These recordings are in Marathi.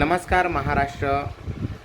नमस्कार महाराष्ट्र.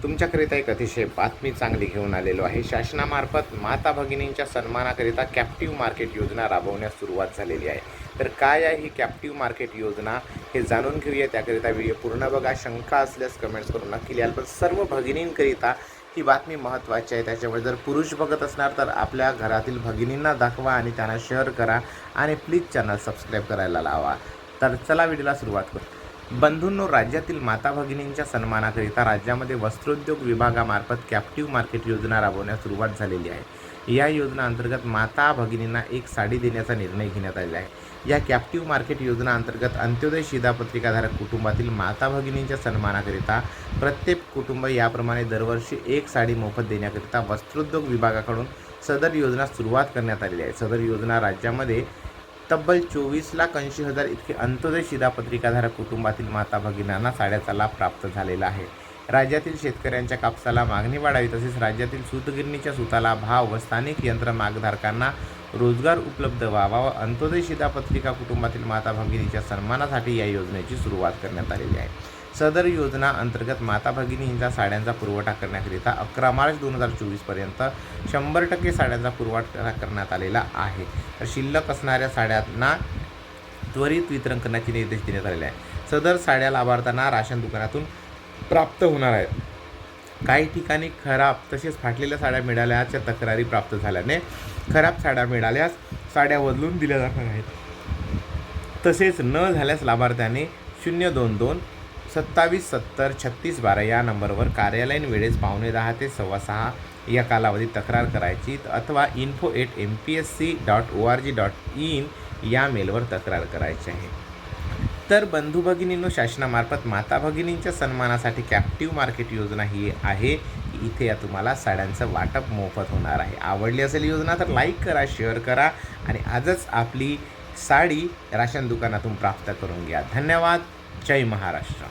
तुमच्याकरिता एक अतिशय बातमी चांगली घेऊन आलेलो आहे. शासनामार्फत माता भगिनींच्या सन्मानाकरिता कॅप्टिव्ह मार्केट योजना राबवण्यास सुरुवात झालेली आहे. तर काय आहे ही कॅप्टिव्ह मार्केट योजना? हे जाणून घेऊया. त्याकरिता व्हिडिओ पूर्ण बघा. शंका असल्यास कमेंट्स करून नक्की लिहाल पण सर्व भगिनींकरिता ही बातमी महत्त्वाची आहे. त्याच्यामुळे जर पुरुष बघत असणार तर आपल्या घरातील भगिनींना दाखवा आणि त्यांना शेअर करा. आणि प्लीज चॅनल सबस्क्राईब करायला लावा. तर चला व्हिडिओला सुरुवात करू बंधूंनो राज्यातील माता भगिनींच्या सन्मानाकरिता राज्यामध्ये वस्त्रोद्योग विभागामार्फत कॅप्टिव्ह मार्केट योजना राबवण्यास सुरुवात झालेली आहे. या योजना अंतर्गत माता भगिनींना एक साडी देण्याचा निर्णय घेण्यात आलेला आहे. या कॅप्टिव्ह मार्केट योजना अंतर्गत अंत्योदय शिधापत्रिकाधारक कुटुंबातील माता भगिनींच्या सन्मानाकरिता प्रत्येक कुटुंब याप्रमाणे दरवर्षी एक साडी मोफत देण्याकरिता वस्त्रोद्योग विभागाकडून सदर योजना सुरुवात करण्यात आलेली आहे. सदर योजना राज्यामध्ये तब्बल चोवीस लाख ऐंशी हजार इतके अंत्योदय शिधापत्रिकाधारक कुटुंबातील माता भगिनींना साड्याचा लाभ प्राप्त झालेला आहे. राज्यातील शेतकऱ्यांच्या कापसाला मागणी वाढावी तसेच राज्यातील सूतगिरणीच्या सुताला भाव व स्थानिक यंत्र मागधारकांना रोजगार उपलब्ध व्हावा व अंत्योदय शिधापत्रिका कुटुंबातील माता भगिनीच्या सन्मानासाठी या योजनेची सुरुवात करण्यात आलेली आहे. सदर योजना अंतर्गत माता भगिनींच्या साड्यांचा पुरवठा करण्याकरिता अकरा मार्च दोन हजार चोवीसपर्यंत शंभर टक्के साड्यांचा पुरवठा करण्यात आलेला आहे. तर शिल्लक असणाऱ्या साड्यांना त्वरित वितरण करण्याचे निर्देश देण्यात आलेले आहे सदर साड्या लाभार्थ्यांना राशन दुकानातून प्राप्त होणार आहेत. काही ठिकाणी खराब तसेच फाटलेल्या साड्या मिळाल्याच्या तक्रारी प्राप्त झाल्याने खराब साड्या मिळाल्यास साड्या बदलून दिल्या जाणार आहेत. तसेच न झाल्यास लाभार्थ्याने शून्य दोन दोन सत्तावीस सत्तर छत्तीस बारा या नंबरवर कार्यालयीन वेळेस पावणे दहा ते सव्वा सहा या कालावधीत तक्रार करायची अथवा info at M P S C dot O R G dot in या मेलवर तक्रार करायची आहे. तर बंधू भगिनींनो शासनामार्फत माता भगिनींच्या सन्मानासाठी कॅप्टिव्ह मार्केट योजना ही आहे. की इथे या तुम्हाला साड्यांचं वाटप मोफत होणार आहे. आवडली असेल योजना तर लाईक करा शेअर करा आणि आजच आपली साडी राशन दुकानातून प्राप्त करून घ्या. धन्यवाद. जय महाराष्ट्र.